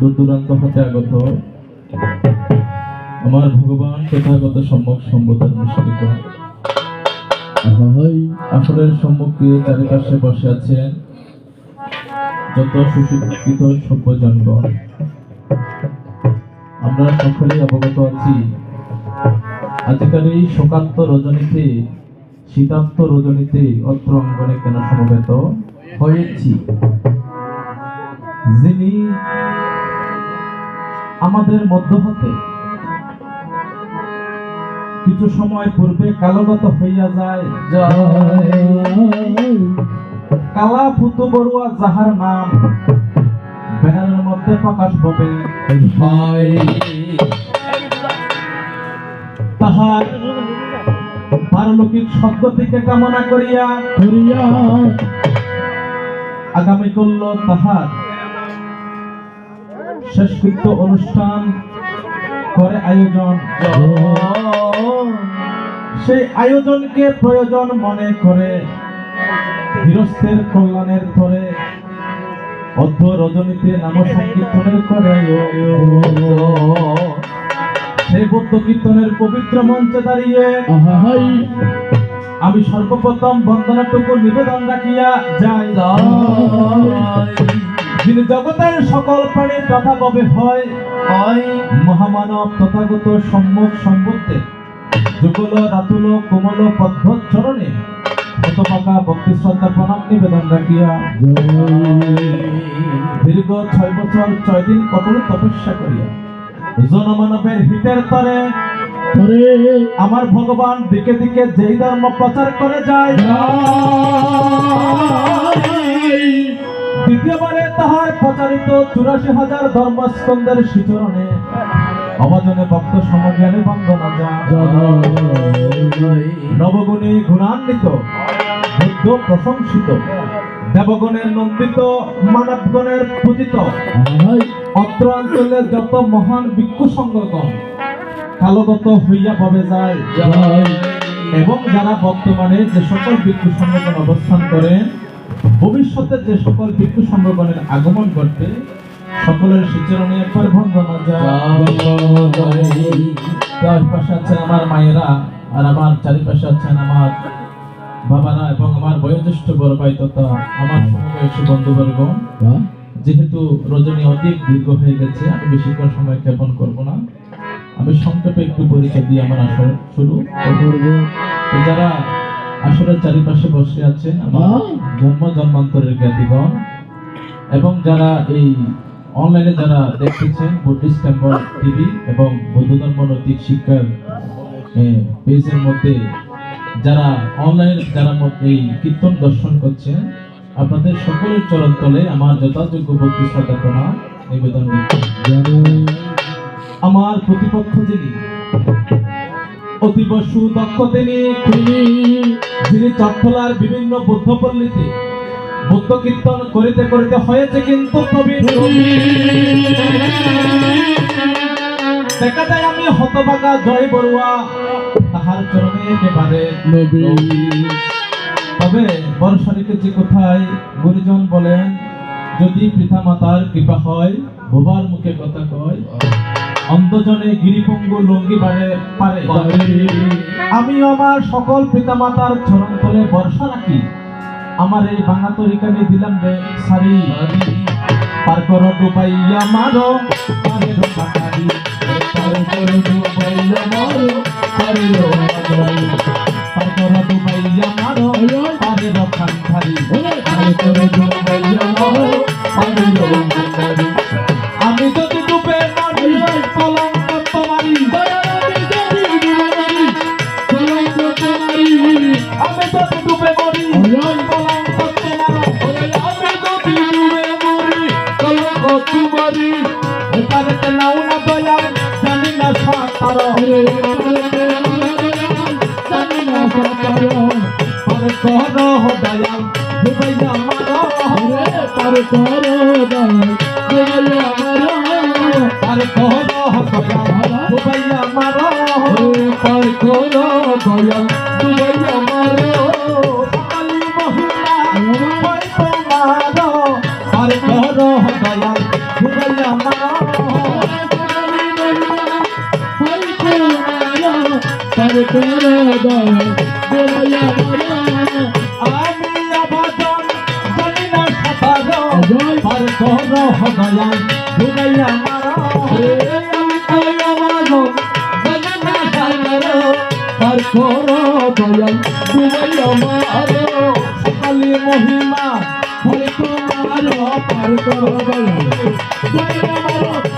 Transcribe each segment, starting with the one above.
দূর দূরান্ত হতে আগত। আমার ভগবান তথাগত সম্মুখ সম্বোধন মিশ্রিত হাই আসরের সম্মুখে চারিপাশে বসে আছেন যত সুশিক্ষিত সভ্য জনগণ আমরা সকলেই অবগত আছি, আজকাল এই শোকান্ত রজনীতে, শীতান্ত রজনীতে অত্র অঙ্গনে কেন সমবেত হয়েছি? যিনি আমাদের মধ্য হতে কিছু সময় পূর্বে কালগত হইয়া যায় কালা পুতু বড়ুয়া যাহার নাম ব্যানারের মধ্যে প্রকাশ পাবে। তাহার পারলৌকিক শব্দ থেকে কামনা করিয়া করিয়া আগামী করল তাহার শেষকৃত্য অনুষ্ঠান করে আয়োজন সেই আয়োজনকে প্রয়োজন মনে করে গৃহস্থের কল্যাণের ধরে অর্ধ রজনীতে নাম সংকীর্তনের করে সেই বৌদ্ধ কীর্তনের পবিত্র মঞ্চে দাঁড়িয়ে আমি সর্বপ্রথম বন্দনাটুকু নিবেদন রাখিয়া যাই। যিনি জগতের সকল প্রাণী তথাভাবে হয় হয় মহামানব তথাগত সম্মুখ সম্বুদ্ধে যুগল রাতুল কোমল পদ্ম চরণে হতপাকা ভক্তি শ্রদ্ধা প্রণাম নিবেদন রাখিয়া দীর্ঘ ছয় বছর ছয় দিন কঠোর তপস্যা করিয়া। জনমানবের হিতের তরে আমার ভগবান দিকে দিকে যেই ধর্ম প্রচার করে যায় দ্বিতীয়বারে তাহার প্রচারিত চুরাশি হাজার ধর্মস্কন্দের শিচরণে অবাজনে ভক্ত সমজ্ঞানে বন্দনা নবগুণী গুণান্বিত বুদ্ধ প্রশংসিত দেবগণের নন্দিত মানবগণের পূজিত। হাই অত্র অঞ্চলের যত মহান ভিক্ষু সংগঠন কালগত হইয়া পাবে যায়। এবং যারা বর্তমানে যে সকল ভিক্ষু সংগঠন অবস্থান করেন ভবিষ্যতে যে সকল ভিক্ষু সংগঠনের আগমন ঘটবে সকলের শিচরণে একবার বন্দনা যায়। চারিপাশে আছেন আমার মায়েরা আর আমার চারিপাশে আছেন আমার বাবারা এবং আমার বয়োজ্যেষ্ঠ বড় ভাই তথা আমার সমবয়সী বন্ধুবর্গ। যেহেতু রজনী অধিক দীর্ঘ হয়ে গেছে আমি বেশিক্ষণ সময় ক্ষেপণ করব না। আমি সংক্ষেপে একটু পরিচয় দিয়ে আমার আসর শুরু করব। যারা আসরের চারিপাশে বসে আছেন আমার জন্ম জন্মান্তরের জ্ঞাতিগণ এবং যারা এই অনলাইনে যারা দেখতেছেন বুদ্ধিস্ট টেম্পল টিভি এবং বৌদ্ধ ধর্ম নৈতিক শিক্ষার পেজের মধ্যে যারা অনলাইনে যারা মধ্যে এই কীর্তন দর্শন করছেন আপনাদের সকলের চরণ তলে আমার যথাযোগ্য ভক্তি শ্রদ্ধা প্রণাম নিবেদন করছি। আমার প্রতিপক্ষ যিনি অতীব সুদক্ষ তিনি যিনি চট্টলার বিভিন্ন বুদ্ধপল্লীতে বুদ্ধ কীর্তন করিতে করিতে হয়েছে কিন্তু প্রবীণ। দেখা যায় আমি হতবাগা জয় বড়ুয়া তাহার চরণে একেবারে তবে বর্ষারিকে যে কোথায় গুরুজন বলেন যদি পিতা মাতার কৃপা হয় বোবার মুখে কথা কয়। অন্তজনে গিরিপঙ্গু লঙ্গি বাড়ে পারে আমি আমার সকল পিতা মাতার চরণ তলে বর্ষা রাখি। আমার এই ভাঙা তরিকানি দিলাম রে সারি। পার কর ডুবাইয়া মারো, পারে পার কর পারে পার কর পারে পার কর সাঁতার পারে কর দয়া ডুবাইয়া মারো পারে কর দয়া ডুবাইয়া মারো পারে কর দয়া করে দয়াল গোলাইয়া মারা আমি আবাদন দয়াল মহিমা হরে তোমার পার করো দয়াল গোলাইয়া মারা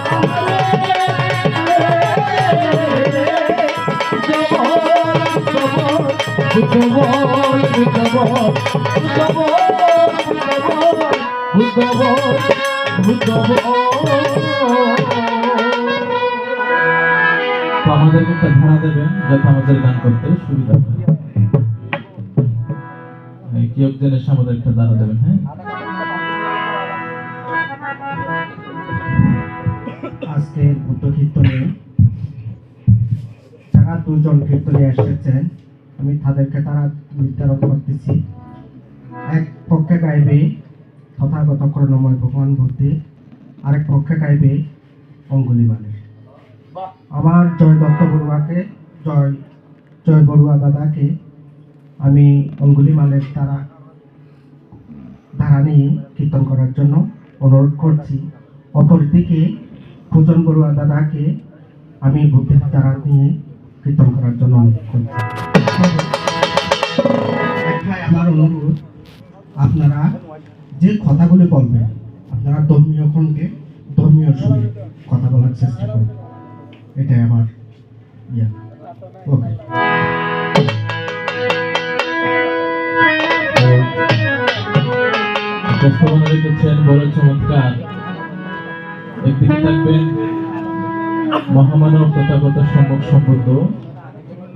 তো আমাদেরকে একটা ধারা দেবেন, যাতে আমাদের গান করতে সুবিধা হয়। এই কি একজন এসে আমাদের একটা ধারা দেবেন হ্যাঁ? আজকের বুদ্ধ কীর্তনে যারা দুজন কীর্তনে এসেছেন আমি তাদেরকে তারা নির্ধারণ করতেছি। এক পক্ষে গাইবে, তথাগত করণময় ভগবান বুদ্ধি। আরেক পক্ষে গাইবে, অঙ্গুলি মালের আমার জয় দত্ত বড়ুয়াকে, জয় জয় বড়ুয়া দাদাকে আমি অঙ্গুলি মালের দ্বারা ধারা নিয়ে কীর্তন করার জন্য অনুরোধ করছি। অপরদিকে পূজন বড়ুয়া দাদাকে আমি বুদ্ধির দ্বারা নিয়ে কীর্তন করার জন্য অনুরোধ একটাই আমার অনুরোধ। আপনারা যে কথাগুলি বলবেন, আপনারা ধর্মীয় খণ্ডে, ধর্মীয় সুরে কথা বলার চেষ্টা করবেন এটাই আমার ইয়া। ওকে। রেখেছেন বড় চমৎকার। একদিকে থাকবেন মহামানব তথাগত সম্মুখ সম্বুদ্ধ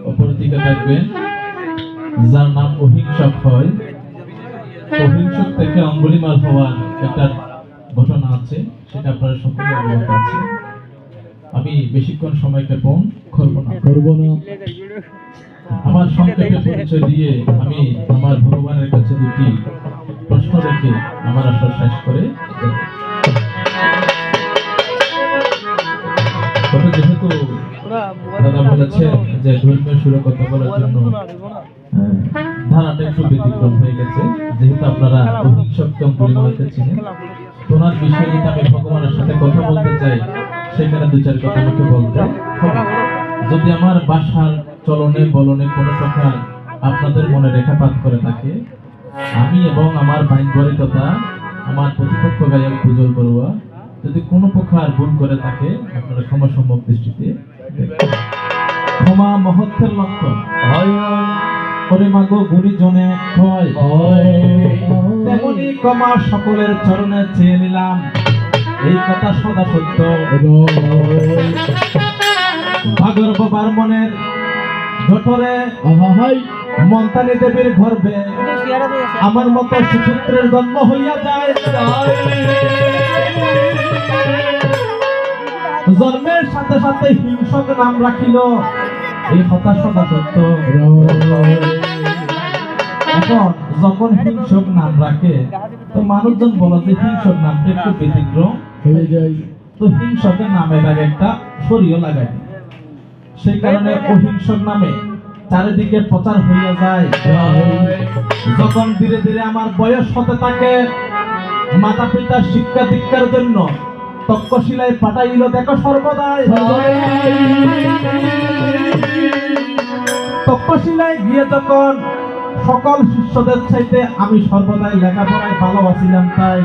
অপরদিকে থাকবেন যার নাম অহিংসক হয়। অহিংসক থেকে অঙ্গুলিমাল হওয়ার একটা ঘটনা আছে সেটা আপনারা সকলে অবগত আছে আমি বেশিক্ষণ সময় ক্ষেপণ করব না। করব না। আমার সংক্ষেপে পরিচয় দিয়ে আমি আমার ভগবানের কাছে দুটি প্রশ্ন রেখে আমার আসর শেষ করে তবে যেহেতু দাদা বলেছেন যে ধর্মীয় সুরে কথা বলার জন্য হ্যাঁ, ধারাটা একটু ব্যতিক্রম হয়ে গেছে। যেহেতু আপনারা অহিংসক্ষম পরিমাণকে চিনেন। তোমার বিষয়ে যদি আমি ভগবানের সাথে কথা বলতে চাই সেখানে দু চার কথা আমাকে বলতে যদি আমার বাসার চলনে বলনে কোনো প্রকার আপনাদের মনে রেখাপাত করে থাকে আমি এবং আমার বাইন তথা আমার প্রতিপক্ষ গায়ক পুজল বড়ুয়া যদি কোনো প্রকার ভুল করে থাকে আপনারা ক্ষমা সম্ভব দৃষ্টিতে ক্ষমা মহত্বের লক্ষণ। হয় করে মাগো গুণীজনে হয়। তেমনি ক্ষমা সকলের চরণে চেয়ে নিলাম। এই কথা সদা সত্য। ভাগর বাবার মনের জঠরে মন্তানি দেবীর গর্ভে আমার মতো সুপুত্রের জন্ম হইয়া যায়। জন্মের সাথে সাথে হিংসক নাম রাখিল। এই সদা সত্য। এখন যখন হিংসক নাম রাখে তো মানুষজন বলে যে হিংসক নামটা একটু ব্যতিক্রম। হয়ে যাই তো হিংসকের নামের আগে একটা সরিয়ে লাগাই সেই কারণে অহিংসক নামে চারিদিকে প্রচার হইয়া যায়। যখন ধীরে ধীরে আমার বয়স হতে থাকে মাতা পিতার শিক্ষা দীক্ষার জন্য তক্ষশিলায় পাঠাইল, দেখো সর্বদাই। গিয়ে যখন সকল শিষ্যদের চাইতে আমি সর্বদাই লেখাপড়ায় ভালোবাসিলাম তাই,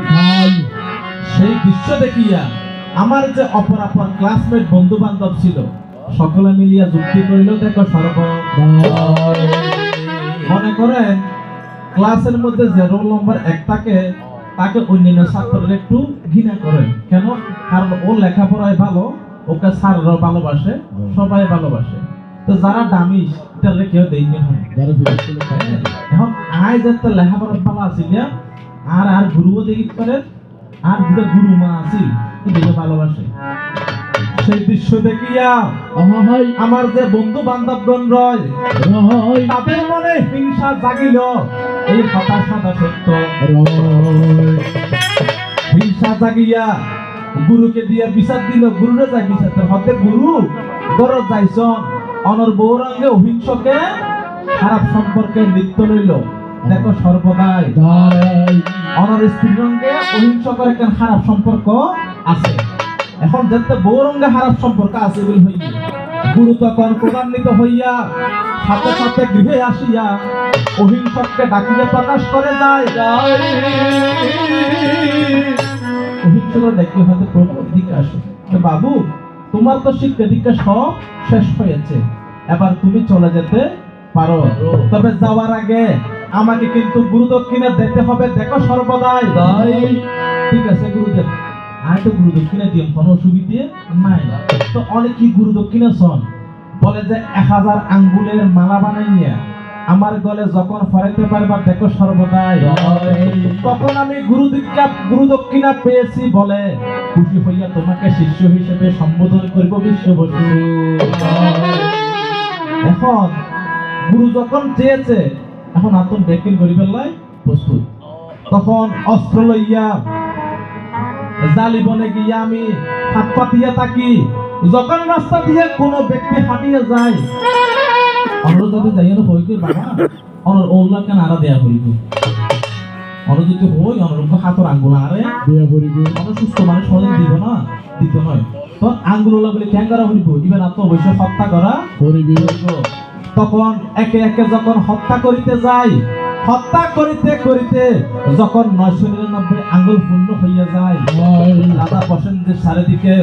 সেই দৃশ্য দেখিয়া আমার যে অপরাপর ক্লাসমেট বন্ধু বান্ধব ছিল, সকলে মিলিয়া যুক্তি করিল, দেখো সর্ব মনে করেন ক্লাসের মধ্যে যে রোল নম্বর এক থাকে তাকে অন্যান্য ছাত্ররা একটু ঘৃণা করেন। কেন? কারণ ও লেখাপড়ায় ভালো ওকে স্যাররাও ভালোবাসে সবাই ভালোবাসে। তো যারা দামি তাহলে কেউ দেয়নি হয় এখন আয় যাতে লেখাপড়া ভালো আছিল আর আর গুরুও দেখি করে আর দুটো গুরু মা আছিল ভালোবাসে। সেই দৃশ্য দেখিয়া আমার যে বন্ধু বান্ধবগণ রয় তাদের মনে হিংসা জাগিল। এই সদা সত্য। হিংসা জাগিয়া গুরুকে দিয়া বিচার দিল। গুরুরে যাই বিচার হতে গুরু বড় যাইছন অনর বৌরাঙ্গে অহিংসকে খারাপ সম্পর্কে লিপ্ত লইল। দেখো সর্বদাই। অনর স্ত্রীর রঙ্গে অহিংসকের একটা খারাপ সম্পর্ক আছে। এখন যাতে বৌরঙ্গে হারাপ সম্পর্ক আছে বলে হই গুরু তখন ক্রমান্বিত হইয়া সাথে সাথে গৃহে আসিয়া অহিংসককে ডাকিয়ে প্রকাশ করে যায়। অহিংসক দেখি হয়তো প্রভু এদিকে আসো। বাবু তোমার তো শিক্ষা দীক্ষা সব শেষ হয়েছে। এবার তুমি চলে যেতে পারো। তবে যাওয়ার আগে আমাকে কিন্তু গুরু দক্ষিণে দিতে হবে। দেখো সর্বদাই। ঠিক আছে গুরুদেব। আর তো গুরু দক্ষিণে দিম কোনো অসুবিধে নাই তো অনেক কি গুরু দক্ষিণে শোন, বলে যে এক হাজার আঙ্গুলের মালা বানাইয়া আমার গলে যখন ফরাইতে পারবা, দেখো সর্বদাই। তখন আমি গুরু দীক্ষা গুরু দক্ষিণা পেয়েছি বলে খুশি হইয়া তোমাকে শিষ্য হিসেবে সম্বোধন করব বিশ্ব বসু এখন গুরু যখন চেয়েছে, এখন আতন বেকিং করিবার লাই প্রস্তুত। তখন অস্ত্র লইয়া জালিবনে গিয়া আমি হাত পাতিয়া থাকি। যখন রাস্তা দিয়ে কোনো ব্যক্তি হাঁটিয়ে যায় অনর যাতে যাইয়া হই কই বাবা। অনর ওলা কেন আরা দেয়া অনর যদি হই অনর হাতর আঙ্গুল আরে বিয়া করিব আমরা সুস্থ মানুষ সমাজে দিব না দিতে নয় তো আঙ্গুল বলে ক্যাং করা ইবেন আত্ম অবশ্যই হত্যা করা করিব। তখন একে একে যখন হত্যা করিতে যায় হত্যা করিতে করিতে যখন নয়শো নিরানব্বই আঙুল পূর্ণ হইয়া যায় রাজা বসন্তের চারিদিকে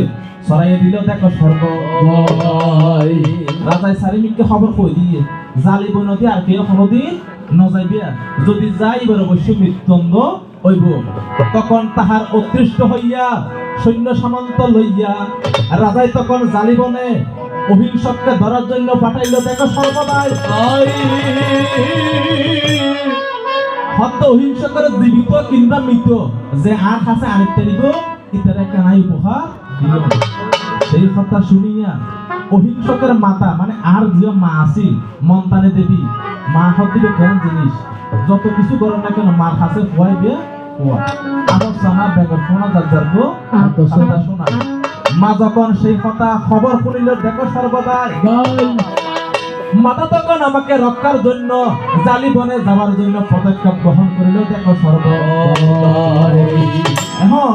সরাই দিল দেখো স্বর্গ। তাই রাজায় চারিমিককে খবর কই দিয়ে জালিব নদী আর কেউ কোনোদিন নজাইবে যদি যাই এবার অবশ্যই মৃত্যুদণ্ড হইব। তখন তাহার অতৃষ্ট হইয়া সৈন্য সামন্ত লইয়া রাজাই তখন জালিবনে অহিংসককে ধরার জন্য পাঠাইল, দেখো সর্বদাই। হত্য অহিংসকের জীবিত কিংবা মৃত, যে আর কাছে আরেকটা দিব ইতার একটা নাই উপহার দিল। সেই কথা শুনিয়া অহিংসকের মাতা মানে আর যে মা আছিল মন্তানে দেবী মা হত কেন জিনিস? যত কিছু করো না কেন মার কাছে খুয়াই দিয়ে খুয়া আমার সানা বেগর শোনা যার যার গো শোনা। মা যখন সেই কথা খবর শুনিল দেখো সর্বদাই তাই মাতা তখন আমাকে রক্ষার জন্য জালি বনে যাওয়ার জন্য পদক্ষেপ গ্রহণ করিল দেখো সর্ব এখন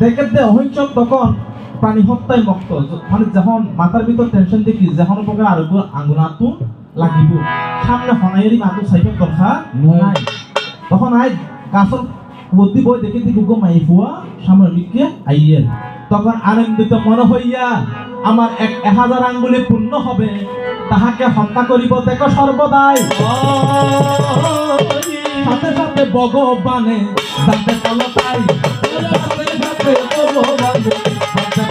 দেখে দে অহিংসক তখন প্রাণী হত্যায় মুক্ত। মানে যখন মাথার ভিতর টেনশন দেখি যখন প্রকার আরোগ্য আঙ্গুনাতু লাগিব সামনে হনাইয়েরই মাতু চাইবে কথা নাই। তখন আই গাছর বুদ্ধি বই দেখে দেখি গো মাই ফুয়া সামনে দিকে আইয়ের তখন আনন্দিত মনে হইয়া আমার এক হাজার আঙ্গুলি পূর্ণ হবে তাহাকে হত্যা করিব দেখো সর্বদাই সাথে সাথে ভগবানে যাতে পলতাই সাথে সাথে ভগবানে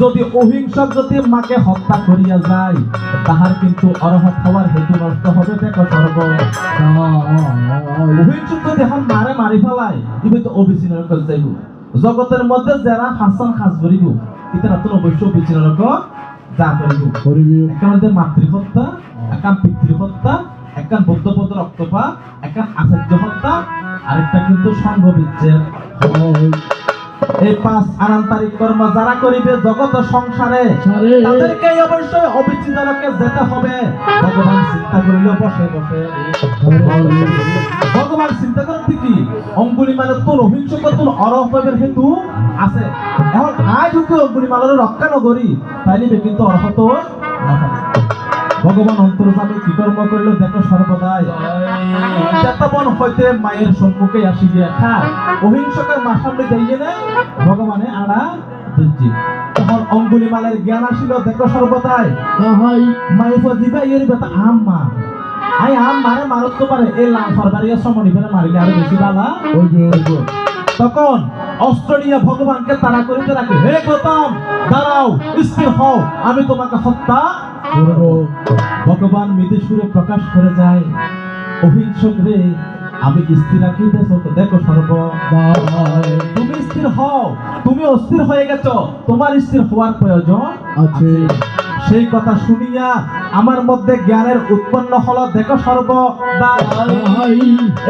যদি অহিংসক যদি মাকে হত্যা করিয়া যায় তাহার কিন্তু অর্হত হওয়ার হেতু নষ্ট হবে দেখো সর্ব অহিংসক যদি এখন মারে মারি ফেলায় ইবে তো অবিচ্ছিন্ন করে যাইব। জগতের মধ্যে যারা হাসান খাস করিব ইতারা তো অবশ্যই অবিচ্ছিন্ন যা করিব মধ্যে মাতৃহত্যা একান পিতৃহত্যা একান বৌদ্ধপদ রক্তপাত একান আচার্য হত্যা আরেকটা কিন্তু সংঘ বিচ্ছেদ এই পাঁচ আনান্তারিক কর্ম যারা করিবে জগত সংসারে তাদেরকে অবশ্যই অবিচ্ছিন্নকে যেতে হবে। ভগবান চিন্তা করিল বসে বসে। ভগবান চিন্তা করতে কি অঙ্গুলি মানে তোর অহিংসক তোর অরহবের হেতু আছে। এখন আয় যদি অঙ্গুলি মালের রক্ষা নগরী তাইলে কিন্তু অর্হত নহয় ভগবান অন্তর্জামে কি কর্ম করিল দেখো সর্বদাই। চেতবন হইতে মায়ের সম্মুখে আসি গিয়া খা অহিংসকের মা সামনে যাইয়ে ভগবানে আড়া দিচ্ছি। তখন জ্ঞান আসিল দেখো সর্বদাই। দিবা আম মা। আই আম মারে মারত তো পারে। এই লাম সরকারিয়া সমনি ফেলে মারিলে আরও বেশি বালা। তখন অস্ত্র নিয়ে ভগবানকে তাড়া করিতে রাখে হে গৌতম দাঁড়াও স্থির হও আমি তোমাকে হত্যা ভগবান মৃদুসুরে প্রকাশ করে যায়। অহিংসক রে আমি স্থির রাখি দেখো দেখো সর্ব তুমি স্থির হও তুমি অস্থির হয়ে গেছো। তোমার স্থির হওয়ার প্রয়োজন আছে। সেই কথা শুনিয়া আমার মধ্যে জ্ঞানের উৎপন্ন হলো, দেখো সর্বদা ভাই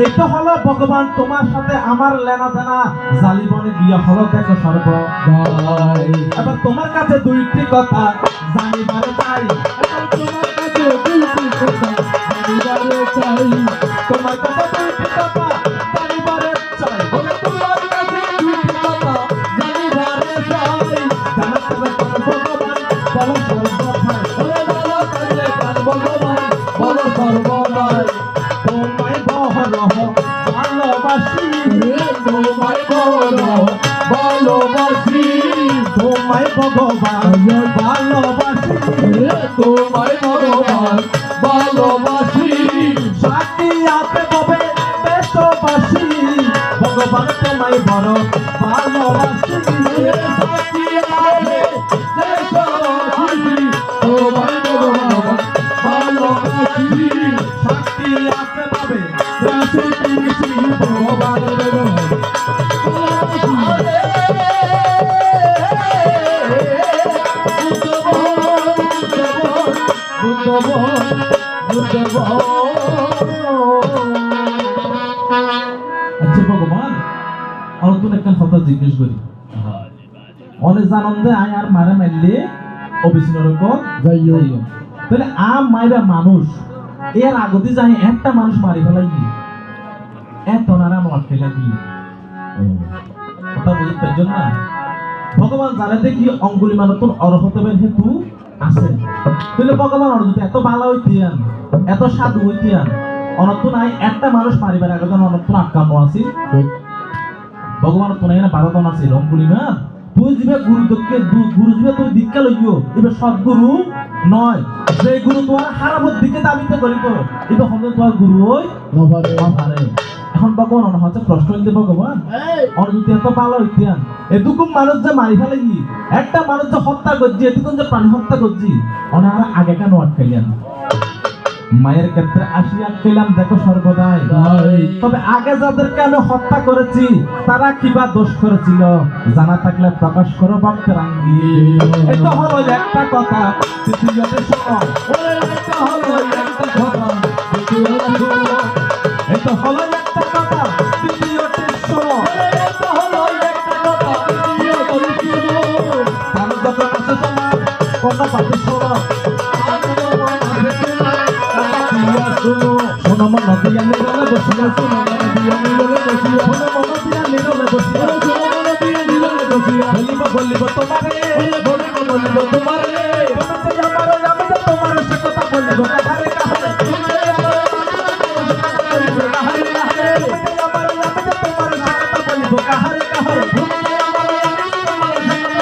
এই তো হলো ভগবান, তোমার সাথে আমার লেনা দেনা জালিবনে গিয়া হলো, দেখো সর্ব এবার তোমার কাছে দুইটি কথা, জানিবার চাই। ভগবান ভালোবাসি। তোমায় ভগবান ভালোবাসি। সাথী আপে ববে দেশবাসী ভগবান তোমায় বড় ভালোবাসি। জিজ্ঞেস করি। অনেক জানন্দে আয় আর মারে মারলে অবিষ্ণর কর যাইও। তাহলে আম মাইবা মানুষ। এর আগতে যাই একটা মানুষ মারি ফেলাই কি এত নারা মত খেলা কি কথা বুঝতে পারছেন না? ভগবান জানে দেখি অঙ্গুলি মানতন অর্হত হেতু আছে। তাহলে ভগবান অর্জন এত ভালো হইতিয়ান এত সাধু হইতিয়ান অনত্ত নাই একটা মানুষ মারিবার আগে অনত্ত আটকাম আছে। ভগবান তো নাই বারো জন আছে অঙ্গুলি না? তুই দিবে গুরু দক্ষে গুরু দিবে তুই দীক্ষা লইও। এবার সদ্গুরু নয়। যে গুরু তোমার হারাবত দিকে দাবিতে করিব এবার হলে তোমার গুরু ওই পারে এখন ভগবান অন হচ্ছে প্রশ্ন হইতে ভগবান। অনুমতি এত ভালো হইতিয়ান এটুকু মানুষ যে মারি ফেলে কি? একটা মানুষ যে হত্যা করছি এটুকু যে প্রাণী হত্যা করছি অনারা আগে কেন আটকাইলেন মায়ের ক্ষেত্রে আসিয়া খেলাম দেখো সর্বদাই। তবে আগে যাদেরকে আমি হত্যা করেছি তারা কিবা দোষ করেছিল? জানা থাকলে প্রকাশ করো ভক্তের আঙ্গি এটা হলো একটা কথা শোনো। এটা হলো একটা কথা পৃথিবীতে আমি যে তোমার সে কথা বলিব কাহারে কাহারে তুমি যে আমার কাহারে কাহারে তুমি যে আমার আমি যে তোমার বলিব যে তোমার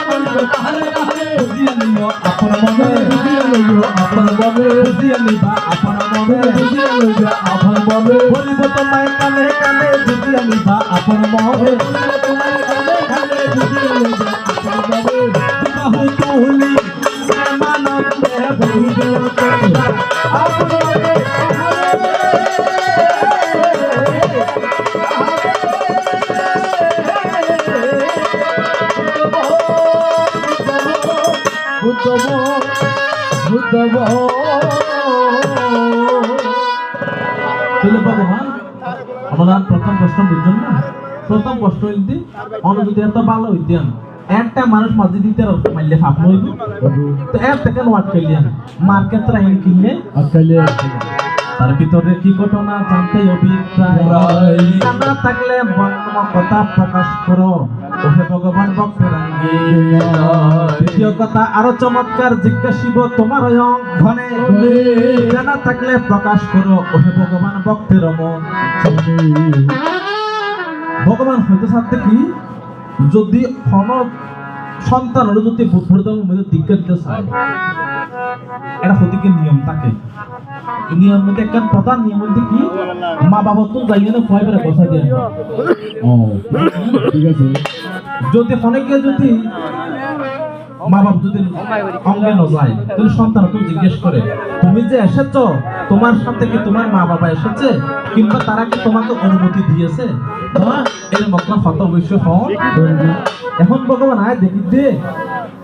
বলিব কাহারে কাহারে বুঝিয়া নিও আপন মনে বুঝিয়া নিও আপন মনে বুঝিয়া নিবা আপন মনে বলিব তোমায় কানে কানে যদি আমি বা আপন মনে বাহু প্রথম প্রশ্ন বুঝছেন না? প্রথম প্রশ্ন হইতে অনুভূতি এত ভালো হইতেন একটা মানুষ মাঝে দিতে মারলে ফাপ হইব তো? এর থেকে নোয়াট খেলিয়ান মার্কেট রাইন কিনলে তার ভিতরে কি ঘটনা জানতে অভিপ্রায়? থাকলে কথা প্রকাশ করো। ওহে ভগবান আঙ্গি দ্বিতীয় কথা, আরও চমৎকার জিজ্ঞাসিব তোমার ঘনে জানা থাকলে প্রকাশ করো, ওহে ভগবান, ভক্তের মন। ভগবান হয়তো সাথে কি? যদি হন সন্তান হলো যদি বুদ্ধর্ধর্ম মধ্যে দীক্ষা দিতে চায় এটা হতিকে নিয়ম থাকে। নিয়ম মধ্যে একটা প্রধান নিয়ম মধ্যে কি? মা বাবা তো যাই না ভয় করে বসা দিয়ে। ঠিক আছে। যদি অনেকে যদি মা বাপ যদি অঙ্গে ন তাহলে সন্তান তো জিজ্ঞেস করে, তুমি যে এসেছ, তোমার সাথে কি তোমার মা বাবা এসেছে? কিংবা তারা কি তোমাকে অনুমতি দিয়েছে? এর মতো হত অবশ্য হন এখন ভগবান আয় দেখি দে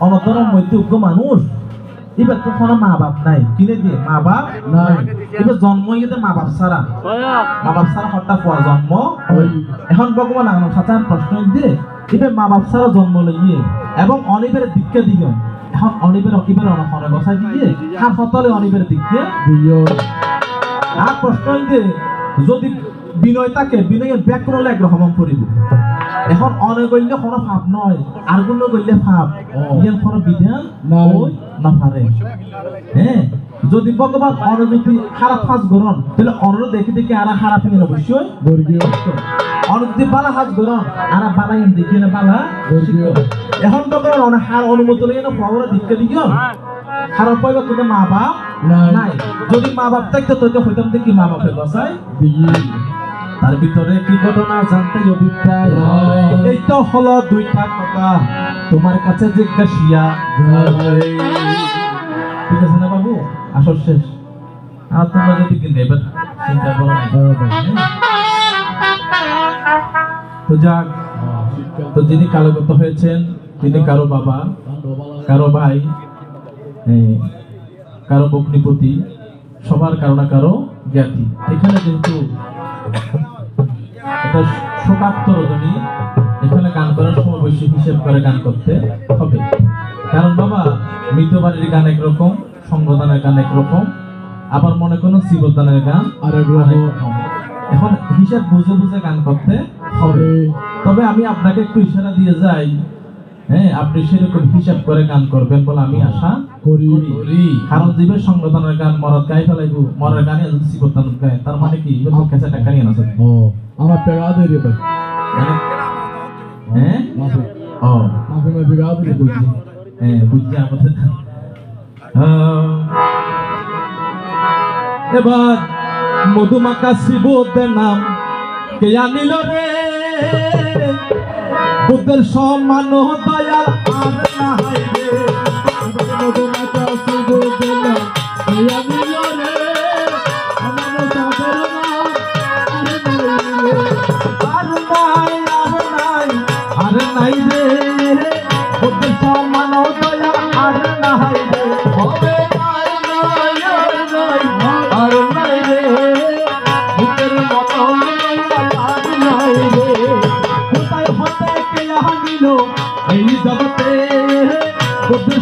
অনতরের মধ্যে উগ্র মানুষ। এবার তো কোনো মা বাপ নাই। কিনে দিয়ে মা বাপ নাই। এবার জন্ম ইয়েতে মা বাপ ছাড়া। মা বাপ ছাড়া হঠাৎ পাওয়া জন্ম? এখন ভগবান আমার কাছে প্রশ্ন দিয়ে এবার মা বাপ ছাড়া জন্ম লইয়ে এবং অনিবের দিককে দিও এখন অনিবের এবার অনখনে বসাই দিয়ে। আর সতলে অনিবের দিককে আর প্রশ্ন দিয়ে যদি বিনয় থাকে বিনয়ের ব্যাকরণ একরকম করিব। এখন অনগল্য কোনো ভাব নয় আর কোনো গল্য ভাব। ইয়ার কোনো বিধান। ওই না পারে হ্যাঁ যদি ভগবান অন যদি খারাপ কাজ করন তাহলে অন্য দেখে দেখে আর খারাপ নিয়ে অবশ্যই? অন যদি বালা কাজ করন আর বালা ইন দেখে না বালা এখন ভগবান অনেক হার অনুমতি নিয়ে না খবরের দিককে দিও। খারাপ পাইবা তোদের মা বাপ নাই। যদি মা বাপ থাকতো তোকে হইতাম দেখি মা বাপের বাসায়। তার ভিতরে কি ঘটনা জানতে অভিপ্রায় এই তো হলো দুইটা কথা। তোমার কাছে জিজ্ঞাসিয়া। ঠিক আছে না বাবু? আসর শেষ। আর তোমরা যদি কিন্তু এবার চিন্তা করো না। তো যাক তো যিনি কালগত হয়েছেন তিনি কারও বাবা কারও ভাই কারও বগ্নিপতি সবার কারও না কারও জ্ঞাতি। এখানে যেহেতু এটা রজনী এখানে গান করার সময় হিসেব করে গান করতে হবে কারণ বাবা গান একরকম গান একরকম আবার মনে করুন শিবদানের গান। রকম। এখন হিসাব বুঝে বুঝে গান করতে হবে তবে আমি আপনাকে একটু ইশারা দিয়ে যাই হ্যাঁ আপনি সেরকম হিসাব করে গান করবেন বলে আমি আশা করি সংগঠনের গান গাই ফেলাইব। মরার গানে যদি শিবদান গায় তার মানে কি? এবার কেসে টাকা নিয়ে আছে ও আমার পেগাদে রে ভাই মানে? হ্যাঁ? ও। মাফি মাফি গাদে রে বলছি হ্যাঁ বুঝছি আমাদের। এবার মধুমাকা শিবদের নাম কে আনিল রে? বুদ্ধের সমান দয়াল আর নাই রে মধুমাতা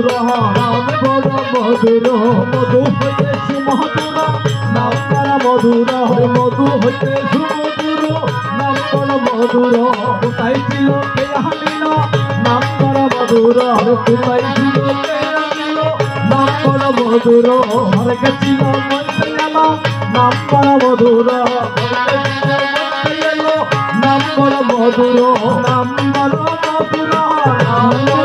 মধুর নাম বড় মধুর মধু হইতে সুমধুর নাম বড় মধুর মধু হইতে সুমধুর নাম বড় মধুর কোথায় ছিল কে হানিল নাম বড় মধুর কোথায় ছিল কে হানিল নাম বড় মধুর ঘরে গেছিল নাম বড় মধুর নাম বড় মধুর নাম বড় মধুর নাম